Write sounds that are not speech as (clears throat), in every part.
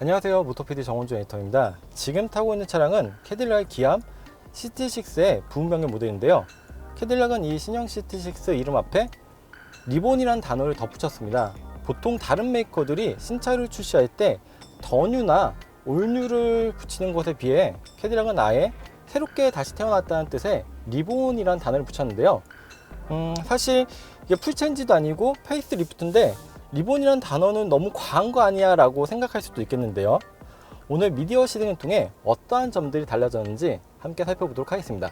안녕하세요. 모토PD 정원주 에디터입니다. 지금 타고 있는 차량은 캐딜락 기암 CT6의 부분 변경 모델인데요. 캐딜락은 이 신형 CT6 이름 앞에 리본이란 단어를 덧붙였습니다. 보통 다른 메이커들이 신차를 출시할 때 더뉴나 올뉴를 붙이는 것에 비해 캐딜락은 아예 새롭게 다시 태어났다는 뜻의 리본이란 단어를 붙였는데요. 음, 사실 이게 풀체인지도 아니고 페이스 리프트인데 리본이란 단어는 너무 과한 거 아니야 라고 생각할 수도 있겠는데요. 오늘 미디어 시승을 통해 어떠한 점들이 달라졌는지 함께 살펴보도록 하겠습니다.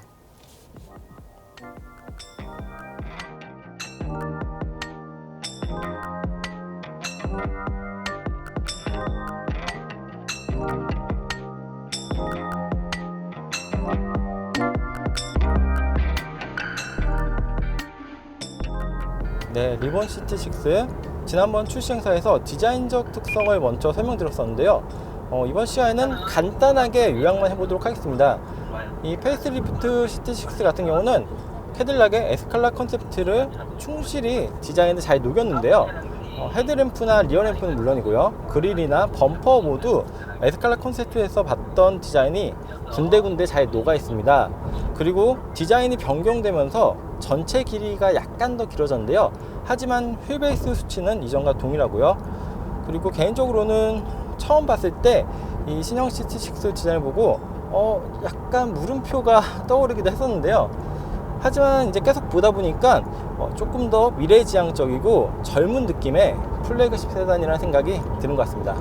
네, 리본 시티6 지난번 출시 행사에서 디자인적 특성을 먼저 설명드렸었는데요. 어, 이번 시간에는 간단하게 요약만 해보도록 하겠습니다. 이 페이스리프트 시티6 같은 경우는 캐딜락의 에스칼라 컨셉트를 충실히 디자인에 잘 녹였는데요. 어, 헤드램프나 리어램프는 물론이고요. 그릴이나 범퍼 모두 에스칼라 컨셉트에서 봤던 디자인이 군데군데 잘 녹아 있습니다. 그리고 디자인이 변경되면서 전체 길이가 약간 더 길어졌는데요. 하지만 휠베이스 수치는 이전과 동일하고요. 그리고 개인적으로는 처음 봤을 때 이 신형 CT6 디자인을 보고 어 약간 물음표가 (laughs) 떠오르기도 했었는데요. 하지만 이제 계속 보다 보니까 어, 조금 더 미래지향적이고 젊은 느낌의 플래그십 세단이라는 생각이 드는 것 같습니다.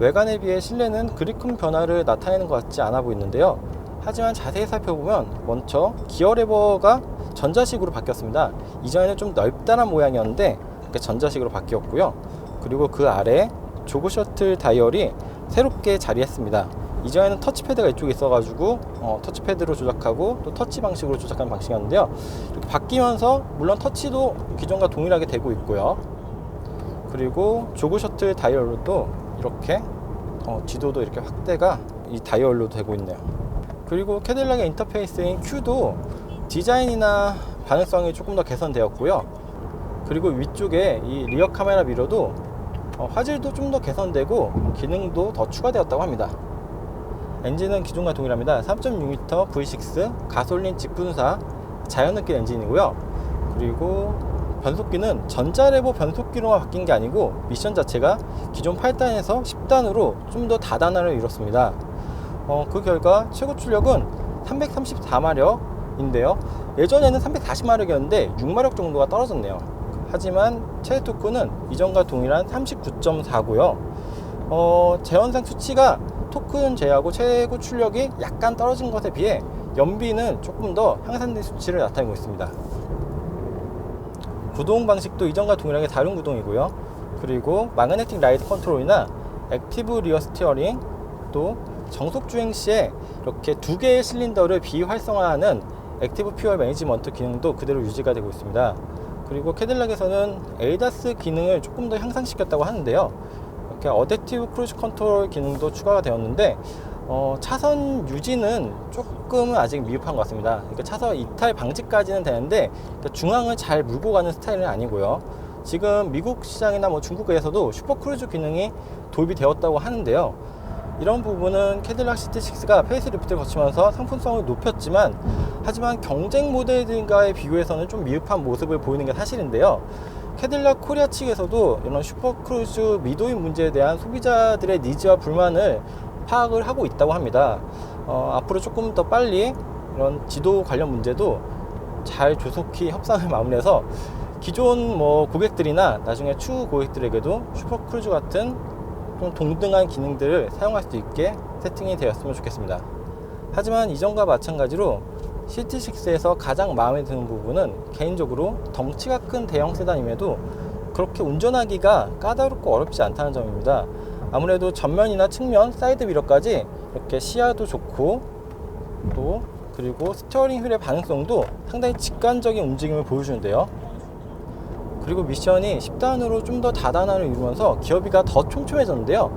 외관에 비해 실내는 그리 큰 변화를 나타내는 것 같지 않아 보이는데요. 하지만 자세히 살펴보면 먼저 기어 레버가 전자식으로 바뀌었습니다. 이전에는 좀 넓다란 모양이었는데 전자식으로 바뀌었고요. 그리고 그 아래 조그 셔틀 다이얼이 새롭게 자리했습니다. 이전에는 터치패드가 이쪽에 있어가지고 어, 터치패드로 조작하고 또 터치 방식으로 조작하는 방식이었는데요. 이렇게 바뀌면서 물론 터치도 기존과 동일하게 되고 있고요. 그리고 조그 셔틀 다이얼로도 이렇게 어, 지도도 이렇게 확대가 이 다이얼로 되고 있네요. 그리고 캐딜락의 인터페이스인 Q도 디자인이나 반응성이 조금 더 개선되었고요. 그리고 위쪽에 이 리어 카메라 미러도 어, 화질도 좀 더 개선되고 기능도 더 추가되었다고 합니다. 엔진은 기존과 동일합니다. 3.6L V6 가솔린 직분사 자연느낌 엔진이고요. 그리고 변속기는 전자레버 변속기로만 바뀐 게 아니고 미션 자체가 기존 8단에서 10단으로 좀 더 다단화를 이뤘습니다. 어, 그 결과 최고 출력은 334마력인데요. 예전에는 340마력이었는데 6마력 정도가 떨어졌네요. 하지만 최대 토크는 이전과 동일한 39.4고요. 어, 재현상 수치가 토크는 제하고 최고 출력이 약간 떨어진 것에 비해 연비는 조금 더 향상된 수치를 나타내고 있습니다. 구동 방식도 이전과 동일하게 다른 구동이고요. 그리고 마그네틱 라이트 컨트롤이나 액티브 리어 스티어링 또 정속 주행 시에 이렇게 두 개의 실린더를 비활성화하는 액티브 퓨얼 매니지먼트 기능도 그대로 유지가 되고 있습니다. 그리고 캐딜락에서는 에이다스 기능을 조금 더 향상시켰다고 하는데요. 이렇게 어댑티브 크루즈 컨트롤 기능도 추가가 되었는데 어, 차선 유지는 조금은 아직 미흡한 것 같습니다. 그러니까 차선 이탈 방지까지는 되는데 그러니까 중앙을 잘 물고 가는 스타일은 아니고요. 지금 미국 시장이나 뭐 중국에서도 슈퍼 크루즈 기능이 도입이 되었다고 하는데요. 이런 부분은 캐딜락 시티6가 페이스리프트를 거치면서 상품성을 높였지만 하지만 경쟁 모델들과의 비교해서는 좀 미흡한 모습을 보이는 게 사실인데요. 캐딜락 코리아 측에서도 이런 슈퍼크루즈 미도인 문제에 대한 소비자들의 니즈와 불만을 파악을 하고 있다고 합니다. 어, 앞으로 조금 더 빨리 이런 지도 관련 문제도 잘 조속히 협상을 (laughs) 마무리해서 기존 뭐 고객들이나 나중에 추후 고객들에게도 슈퍼크루즈 같은 좀 동등한 기능들을 사용할 수 있게 세팅이 되었으면 좋겠습니다. 하지만 이전과 마찬가지로 CT6에서 가장 마음에 드는 부분은 개인적으로 덩치가 큰 대형 세단임에도 그렇게 운전하기가 까다롭고 어렵지 않다는 점입니다. 아무래도 전면이나 측면, 사이드 미러까지 이렇게 시야도 좋고 또 그리고 스티어링 휠의 반응성도 상당히 직관적인 움직임을 보여주는데요. 그리고 미션이 10단으로 좀 더 다단화를 이루면서 기어비가 더 촘촘해졌는데요.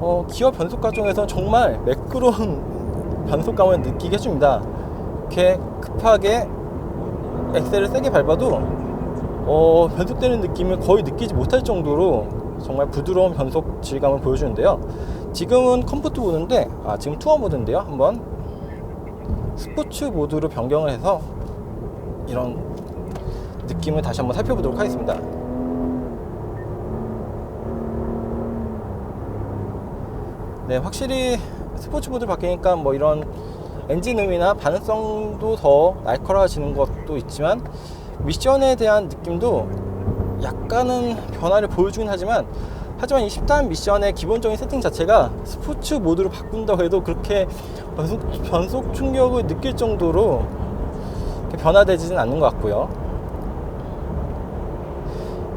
어, 기어 변속 과정에서 정말 매끄러운 (laughs) 변속감을 느끼게 해줍니다. 이렇게 급하게 엑셀을 세게 밟아도 어, 변속되는 느낌을 거의 느끼지 못할 정도로 정말 부드러운 변속 질감을 보여주는데요. 지금은 컴포트 모드인데, 아, 지금 투어 모드인데요. 한번 스포츠 모드로 변경을 해서 이런 느낌을 다시 한번 살펴보도록 하겠습니다. 네, 확실히 스포츠 모드 바뀌니까 뭐 이런 엔진음이나 반응성도 더 날카로워지는 것도 있지만 미션에 대한 느낌도 약간은 변화를 보여주긴 하지만 하지만 이 10단 미션의 기본적인 세팅 자체가 스포츠 모드로 바꾼다고 해도 그렇게 변속, 변속 충격을 느낄 정도로 변화되지는 않는 것 같고요.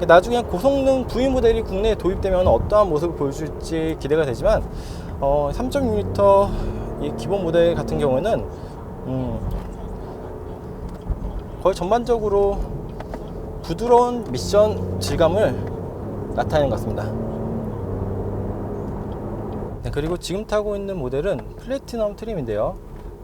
나중에 고성능 V 모델이 국내에 도입되면 어떠한 모습을 보여줄지 기대가 되지만 어, 3.6L 이 기본 모델 같은 경우에는 음, 거의 전반적으로 부드러운 미션 질감을 나타내는 것 같습니다. 네, 그리고 지금 타고 있는 모델은 플래티넘 트림인데요.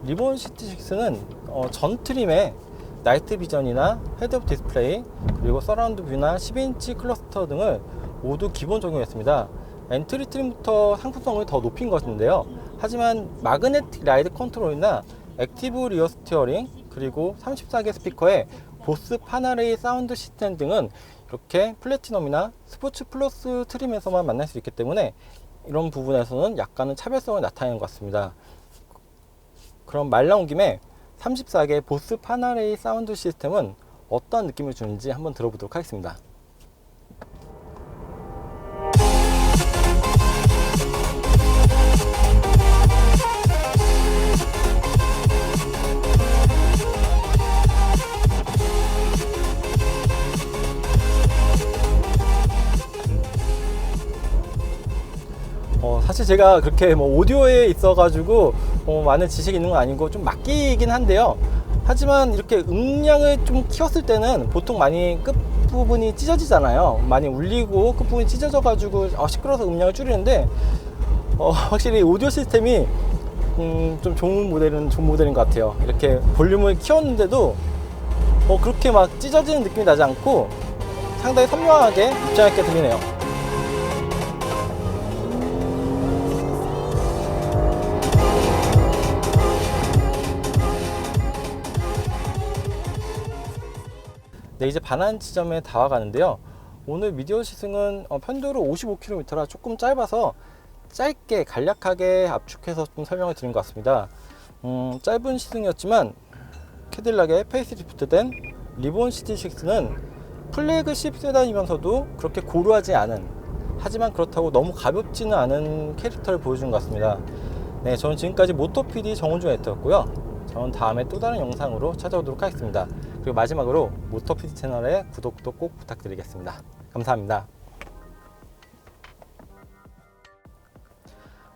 리본 시티6는 어, 전 트림에 나이트 비전이나 헤드업 디스플레이 그리고 서라운드 뷰나 12인치 클러스터 등을 모두 기본 적용했습니다. 엔트리 트림부터 상품성을 더 높인 것인데요. 하지만 마그네틱 라이드 컨트롤이나 액티브 리어 스티어링 그리고 34개 스피커에 보스 파나레이 사운드 시스템 등은 이렇게 플래티넘이나 스포츠 플러스 트림에서만 만날 수 있기 때문에 이런 부분에서는 약간은 차별성을 나타내는 것 같습니다. 그럼 말 나온 김에 34개 보스 파나레이 사운드 시스템은 어떤 느낌을 주는지 한번 들어보도록 하겠습니다. 어, 사실 제가 그렇게 뭐 오디오에 있어가지고 어, 많은 지식이 있는 건 아니고 좀 맡기긴 한데요. 하지만 이렇게 음량을 좀 키웠을 때는 보통 많이 끝 부분이 찢어지잖아요. 많이 울리고 끝 부분이 찢어져가지고 어, 시끄러워서 음량을 줄이는데 어, 확실히 오디오 시스템이 음, 좀 좋은 모델은 좋은 모델인 것 같아요. 이렇게 볼륨을 키웠는데도 어, 그렇게 막 찢어지는 느낌이 나지 않고 상당히 선명하게 입장 있게 들리네요. 네, 이제 반환 지점에 다 와가는데요. 오늘 미디어 시승은 어, 편도로 55km라 조금 짧아서 짧게 간략하게 압축해서 좀 설명을 드린 것 같습니다. 음, 짧은 시승이었지만 캐딜락의 페이스리프트된 리본 시티6는 플래그십 세단이면서도 그렇게 고루하지 않은 하지만 그렇다고 너무 가볍지는 않은 캐릭터를 보여준 것 같습니다. 네, 저는 지금까지 모토 PD 정은주 에터였고요. 저는 다음에 또 다른 영상으로 찾아오도록 하겠습니다. 그리고 마지막으로 PD 채널의 구독도 꼭 부탁드리겠습니다. 감사합니다.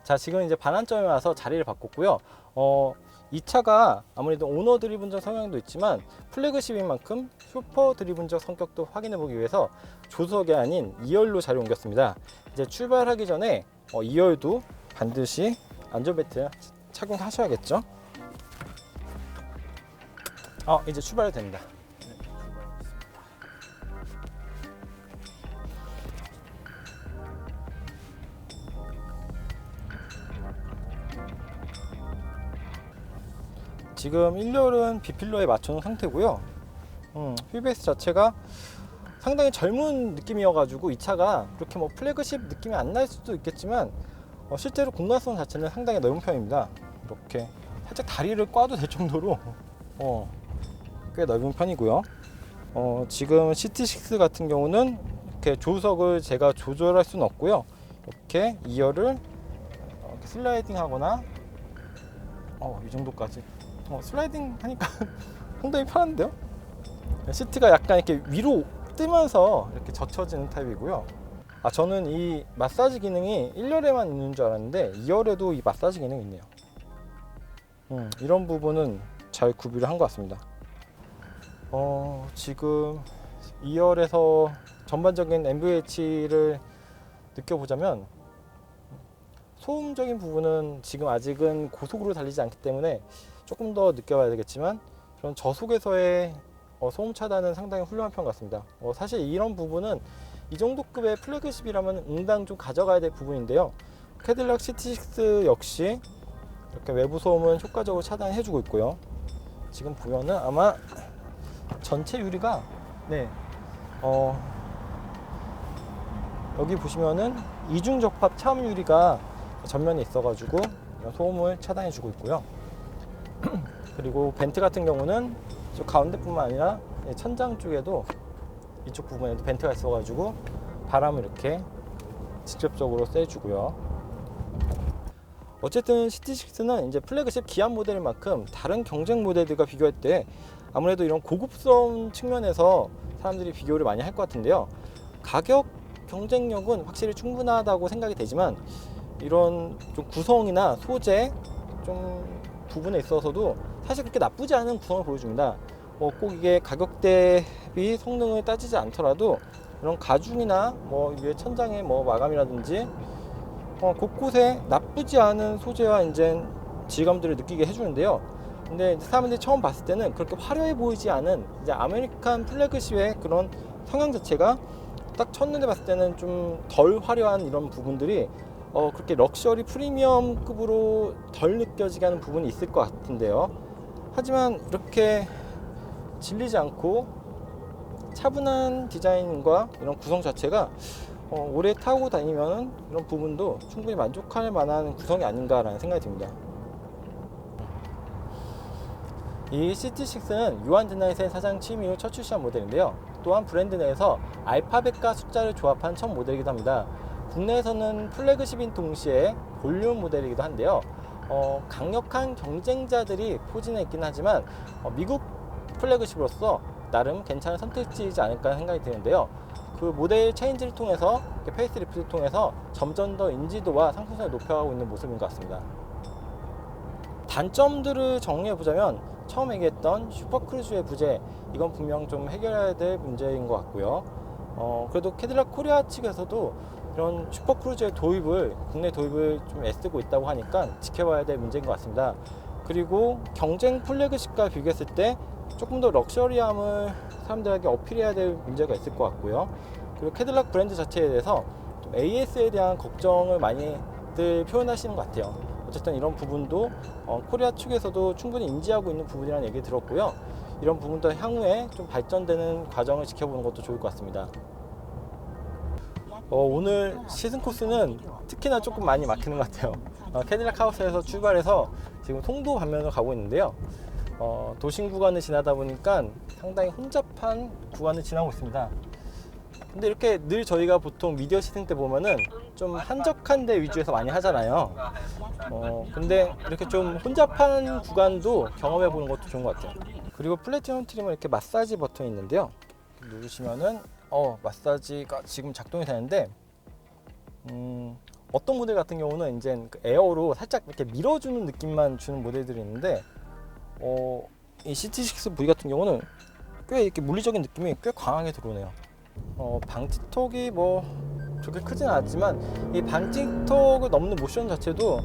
자, 지금 이제 반환점에 와서 자리를 바꿨고요. 어, 이 차가 아무래도 오너 드리븐적 성향도 있지만 플래그십인 만큼 슈퍼 드리븐적 성격도 확인해 보기 위해서 조석이 아닌 2열로 자리 옮겼습니다. 이제 출발하기 전에 어, 2열도 반드시 안전벨트 착용하셔야겠죠. 어, 이제 출발해도 됩니다. 지금 1열은 비필러에 맞춰놓은 상태고요. 음, 휠베이스 자체가 상당히 젊은 느낌이어가지고 이 차가 그렇게 뭐 플래그십 느낌이 안 날 수도 있겠지만 어, 실제로 공간성 자체는 상당히 넓은 편입니다. 이렇게 살짝 다리를 꽈도 될 정도로 어, 꽤 넓은 편이고요. 어, 지금 CT6 같은 경우는 이렇게 조석을 제가 조절할 수는 없고요. 이렇게 2열을 이렇게 슬라이딩 하거나 어, 이 정도까지 어, 슬라이딩 하니까 (laughs) 상당히 편한데요? 시트가 약간 이렇게 위로 뜨면서 이렇게 젖혀지는 타입이고요. 아, 저는 이 마사지 기능이 1열에만 있는 줄 알았는데 2열에도 이 마사지 기능이 있네요. 음, 이런 부분은 잘 구비를 한 것 같습니다. 어, 지금 2열에서 전반적인 MVH를 느껴보자면 소음적인 부분은 지금 아직은 고속으로 달리지 않기 때문에 조금 더 느껴봐야 되겠지만 그런 저속에서의 어, 소음 차단은 상당히 훌륭한 편 같습니다. 어, 사실 이런 부분은 이 정도 급의 플래그십이라면 응당 좀 가져가야 될 부분인데요. 캐딜락 CT6 역시 이렇게 외부 소음은 효과적으로 차단해주고 있고요. 지금 보면은 아마 전체 유리가 네, 어, 여기 보시면은 이중 적합 차음 유리가 전면에 있어가지고 소음을 차단해주고 있고요. (clears throat) 그리고 벤트 같은 경우는 저 가운데뿐만 아니라 이 천장 쪽에도 이쪽 부분에도 벤트가 있어가지고 바람을 이렇게 직접적으로 쐬주고요. 어쨌든 CT6는 이제 플래그십 기아 모델인 만큼 다른 경쟁 모델들과 비교할 때 아무래도 이런 고급스러운 측면에서 사람들이 비교를 많이 할 것 같은데요. 가격 경쟁력은 확실히 충분하다고 생각이 되지만 이런 좀 구성이나 소재 좀 부분에 있어서도 사실 그렇게 나쁘지 않은 구성을 보여줍니다. 뭐 꼭 이게 가격 대비 성능을 따지지 않더라도 이런 가중이나 뭐 위에 천장의 뭐 마감이라든지 어, 곳곳에 나쁘지 않은 소재와 이제 질감들을 느끼게 해주는데요. 근데 이제 사람들이 처음 봤을 때는 그렇게 화려해 보이지 않은 이제 아메리칸 플래그십의 그런 성향 자체가 딱 첫눈에 봤을 때는 좀 덜 화려한 이런 부분들이 어, 그렇게 럭셔리 프리미엄급으로 덜 느껴지게 하는 부분이 있을 것 같은데요. 하지만 이렇게 질리지 않고 차분한 디자인과 이런 구성 자체가 어, 오래 타고 다니면 이런 부분도 충분히 만족할 만한 구성이 아닌가라는 생각이 듭니다. 이 CT6는 유한 드나잇의 사장 취임 이후 첫 출시한 모델인데요. 또한 브랜드 내에서 알파벳과 숫자를 조합한 첫 모델이기도 합니다. 국내에서는 플래그십인 동시에 볼륨 모델이기도 한데요. 어, 강력한 경쟁자들이 포진해 있긴 하지만 어, 미국 플래그십으로서 나름 괜찮은 선택지이지 않을까 생각이 드는데요. 그 모델 체인지를 통해서 페이스리프트를 통해서 점점 더 인지도와 상품성을 높여가고 있는 모습인 것 같습니다. 단점들을 정리해 보자면 처음 얘기했던 슈퍼크루즈의 부재 이건 분명 좀 해결해야 될 문제인 것 같고요. 어, 그래도 캐딜락 코리아 측에서도 이런 슈퍼크루즈의 도입을 국내 도입을 좀 애쓰고 있다고 하니까 지켜봐야 될 문제인 것 같습니다. 그리고 경쟁 플래그십과 비교했을 때 조금 더 럭셔리함을 사람들에게 어필해야 될 문제가 있을 것 같고요. 그리고 캐딜락 브랜드 자체에 대해서 좀 AS에 대한 걱정을 많이들 표현하시는 것 같아요. 어쨌든 이런 부분도 어, 코리아 측에서도 충분히 인지하고 있는 부분이라는 얘기 들었고요. 이런 부분도 향후에 좀 발전되는 과정을 지켜보는 것도 좋을 것 같습니다. 어, 오늘 시즌 코스는 특히나 조금 많이 막히는 것 같아요. 어, 캐딜락 하우스에서 출발해서 지금 송도 방면으로 가고 있는데요. 어, 도심 구간을 지나다 보니까 상당히 혼잡한 구간을 지나고 있습니다. 근데 이렇게 늘 저희가 보통 미디어 시즌 때 보면은 좀 한적한 데 위주에서 많이 하잖아요. 어, 근데 이렇게 좀 혼잡한 구간도 경험해 보는 것도 좋은 것 같아요. 그리고 플래티넘 트림은 이렇게 마사지 버튼이 있는데요. 누르시면은 어, 마사지가 지금 작동이 되는데 음, 어떤 모델 같은 경우는 이제 그 에어로 살짝 이렇게 밀어주는 느낌만 주는 모델들이 있는데 어, 이 CT6 V 같은 경우는 꽤 이렇게 물리적인 느낌이 꽤 강하게 들어오네요. 어, 방지턱이 뭐 그렇게 크진 않았지만 이 방지턱을 넘는 모션 자체도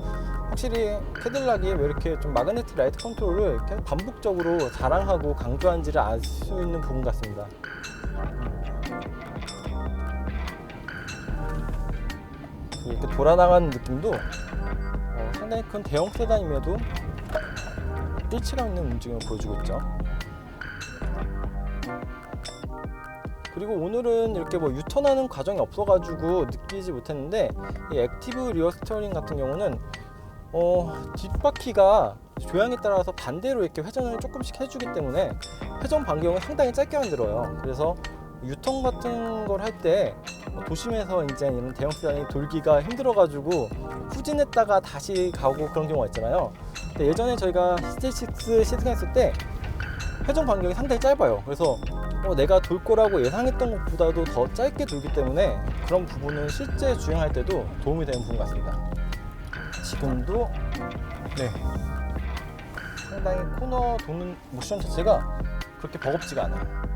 확실히 캐딜락이 왜 이렇게 좀 마그네틱 라이트 컨트롤을 이렇게 반복적으로 자랑하고 강조한지를 알 수 있는 부분 같습니다. 그 이렇게 돌아나가는 느낌도 어, 상당히 큰 대형 세단임에도 일치감 있는 움직임을 보여주고 있죠. 그리고 오늘은 이렇게 뭐 유턴하는 과정이 없어가지고 느끼지 못했는데 이 액티브 리어 스티어링 같은 경우는 어, 뒷바퀴가 조향에 따라서 반대로 이렇게 회전을 조금씩 해주기 때문에 회전 반경을 상당히 짧게 만들어요. 그래서 유턴 같은 걸 할 때 도심에서 이제 이런 대형 세단이 돌기가 힘들어가지고 후진했다가 다시 가고 그런 경우가 있잖아요. 예전에 저희가 CT6 시승했을 때 회전 반경이 상당히 짧아요. 그래서 어, 내가 돌 거라고 예상했던 것보다도 더 짧게 돌기 때문에 그런 부분은 실제 주행할 때도 도움이 되는 부분 같습니다. 지금도 네 상당히 코너 도는 모션 자체가 그렇게 버겁지가 않아요.